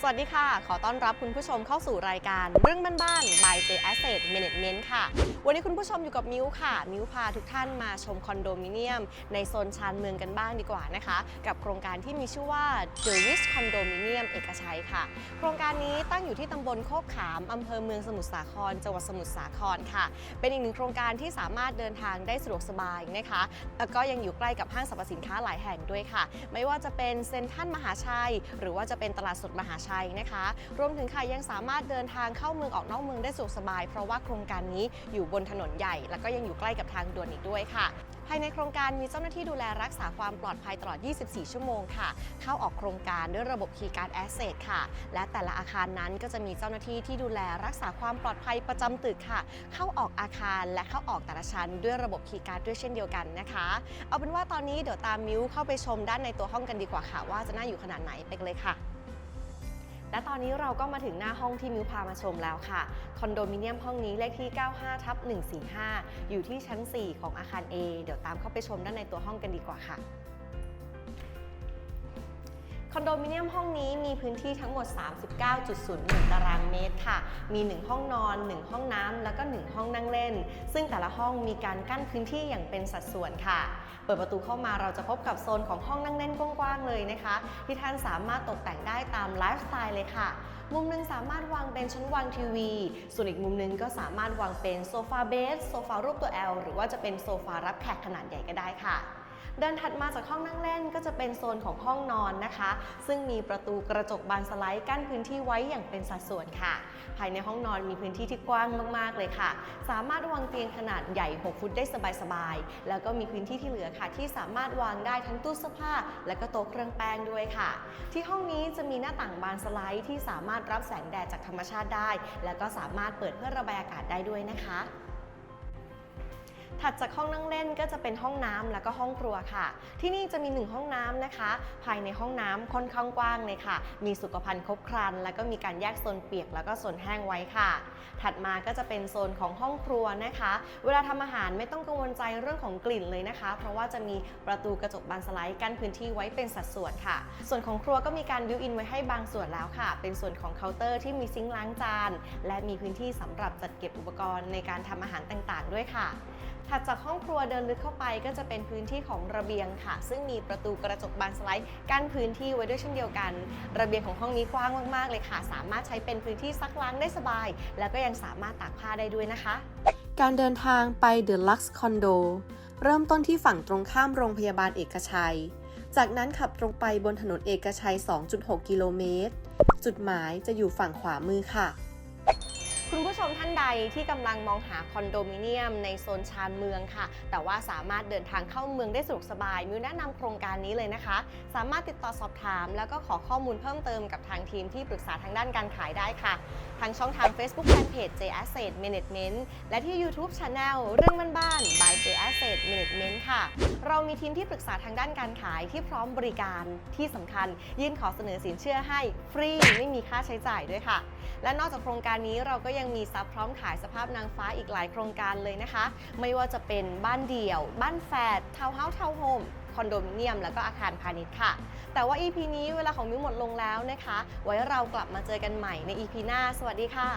สวัสดีค่ะ ขอต้อนรับคุณผู้ชมเข้าสู่รายการเรื่องบ้านๆ by J Asset Management ค่ะ วันนี้คุณผู้ชมอยู่กับมิวค่ะ มิวพาทุกท่านมาชมคอนโดมิเนียม ในโซนชานเมืองกันบ้างดีกว่านะคะ กับโครงการที่มีชื่อว่า The Rich Condominium เอกชัยค่ะ โครงการนี้ตั้งอยู่ที่ตำบลโคกขามอำเภอเมืองสมุทรสาครจังหวัดสมุทรสาครค่ะ เป็นอีกหนึ่งโครงการที่สามารถเดินทางได้สะดวกสบายนะคะแล้วก็ยังอยู่ใกล้กับห้างสรรพสินค้าหลายแห่งด้วยค่ะ ไม่ว่าจะเป็นเซ็นทรัลมหาชัย หรือว่าจะเป็นตลาดสดมหาชัยนะคะ รวมถึงค่ะยังสามารถเดินทางเข้าเมืองออกนอกเมืองได้สะดวกสบาย เพราะว่าโครงการนี้อยู่บนถนนใหญ่ แล้วก็ยังอยู่ใกล้กับทางด่วนอีกด้วยค่ะ ภายในโครงการมีเจ้าหน้าที่ดูแลรักษาความปลอดภัยตลอด 24 ชั่วโมงค่ะ เข้าออกโครงการด้วยระบบ Keycard Asset ค่ะ และแต่ละอาคารนั้นก็จะมีเจ้าหน้าที่ที่ดูแลรักษาความปลอดภัยประจำตึกค่ะ เข้าออกอาคารและเข้าออกแต่ละชั้นด้วยระบบ Keycard ด้วยเช่นเดียวกันนะคะ เอาเป็นว่าตอนนี้เดี๋ยวตามมิวเข้าไปชมด้านในตัวห้องกันดีกว่าค่ะ ว่าจะน่าอยู่ขนาดไหนไปเลยค่ะ และตอนนี้เราก็มาถึงหน้าห้องที่มิวพามาชมแล้วค่ะ คอนโดมิเนียมห้องนี้เลขที่ 95ทับ145 อยู่ที่ชั้น 4 ของอาคาร A เดี๋ยวตามเข้าไปชมด้านในตัวห้องกันดีกว่าค่ะ อนโดมิเนียมห้องนี้มีพื้นที่ทั้งหมด 39.01 ตารางเมตรค่ะ มี 1 ห้องนอน 1 ห้องน้ำ แล้วก็ 1 ห้องนั่งเล่น ซึ่งแต่ละห้องมีการกั้นพื้นที่อย่างเป็นสัดส่วนค่ะ เปิดประตูเข้ามาเราจะพบกับโซนของห้องนั่งเล่นกว้างๆเลยนะคะ ที่ท่านสามารถตกแต่งได้ตามไลฟ์สไตล์เลยค่ะ มุมหนึงสามารถวางเป็นชั้นวางทีวี ส่วนอีกมุมหนึงก็สามารถวางเป็นโซฟาเบส โซฟารูปตัว L หรือว่าจะเป็นโซฟารับแขกขนาดใหญ่ก็ได้ค่ะ เดินถัดมาจากห้องนั่งเล่นก็จะเป็นโซนของห้องนอนนะคะ ซึ่งมีประตูกระจกบานสไลด์กั้นพื้นที่ไว้อย่างเป็นสัดส่วนค่ะ ภายในห้องนอนมีพื้นที่ที่กว้างมาก ๆ เลยค่ะ สามารถวางเตียงขนาดใหญ่ 6 ฟุตได้สบาย ๆ แล้วก็มีพื้นที่ที่เหลือค่ะ ที่สามารถวางได้ทั้งตู้เสื้อผ้า และก็โต๊ะเครื่องแป้งด้วยค่ะ ที่ห้องนี้จะมีหน้าต่างบานสไลด์ที่สามารถรับแสงแดดจากธรรมชาติได้ แล้วก็สามารถเปิดเพื่อระบายอากาศได้ด้วยนะคะ ถัดจากห้องนั่งเล่นก็จะเป็นห้องน้ำแล้วก็ห้องครัวค่ะ ที่นี่จะมีหนึ่งห้องน้ำนะคะ ภายในห้องน้ำค่อนข้างกว้างเลยค่ะ มีสุขภัณฑ์ครบครัน แล้วก็มีการแยกโซนเปียกแล้วก็โซนแห้งไว้ค่ะ ถัดมาก็จะเป็นโซนของห้องครัวนะคะ เวลาทำอาหารไม่ต้องกังวลใจเรื่องของกลิ่นเลยนะคะ เพราะว่าจะมีประตูกระจกบานสไลด์กั้นพื้นที่ไว้เป็นสัดส่วนค่ะ ส่วนของครัวก็มีการบิวอินไว้ให้บางส่วนแล้วค่ะ เป็นส่วนของเคาน์เตอร์ที่มีซิงค์ล้างจาน และมีพื้นที่สำหรับจัดเก็บอุปกรณ์ในการทำอาหารต่างๆ ด้วยค่ะ ถัดจากห้องครัวเดินลึกเข้าไปก็จะเป็นพื้นที่ของระเบียงค่ะ ซึ่งมีประตูกระจกบานสไลด์กั้นพื้นที่ไว้ด้วยเช่นเดียวกัน ระเบียงของห้องนี้กว้างมากๆเลยค่ะ สามารถใช้เป็นพื้นที่ซักล้างได้สบาย แล้วก็ยังสามารถตากผ้าได้ด้วยนะคะ การเดินทางไป The Lux Condo เริ่มต้นที่ฝั่งตรงข้ามโรงพยาบาลเอกชัย จากนั้นขับตรงไปบนถนนเอกชัย 2.6 กิโลเมตร จุดหมายจะอยู่ฝั่งขวามือค่ะ คุณผู้ชมท่านใดที่กำลังมองหาคอนโดมิเนียมในโซนชานเมืองค่ะ แต่ว่าสามารถเดินทางเข้าเมืองได้สะดวกสบาย มิวแนะนำโครงการนี้เลยนะคะ สามารถติดต่อสอบถาม แล้วก็ขอข้อมูลเพิ่มเติมกับทางทีมที่ปรึกษาทางด้านการขายได้ค่ะ ทางช่องทาง Facebook Fanpage J Asset Management และที่ YouTube Channel เรื่องบ้านๆ by J Asset Management ค่ะ เรามีทีมที่ปรึกษาทางด้านการขายที่พร้อมบริการที่สำคัญ ยื่นขอเสนอสินเชื่อให้ฟรีไม่มีค่าใช้จ่ายด้วยค่ะ และนอกจากโครงการนี้เราก็ยังมีซับพร้อมขายสภาพนางฟ้าอีกหลายโครงการเลยนะคะ ไม่ว่าจะเป็นบ้านเดี่ยว บ้านแฝดทาวน์เฮาส์ทาวน์โฮมคอนโดมิเนียมแล้วก็อาคารพาณิชย์ค่ะ แต่ว่า EP นี้เวลาของมิวหมดลงแล้วนะคะ ไว้เรากลับมาเจอกันใหม่ใน EP หน้า สวัสดีค่ะ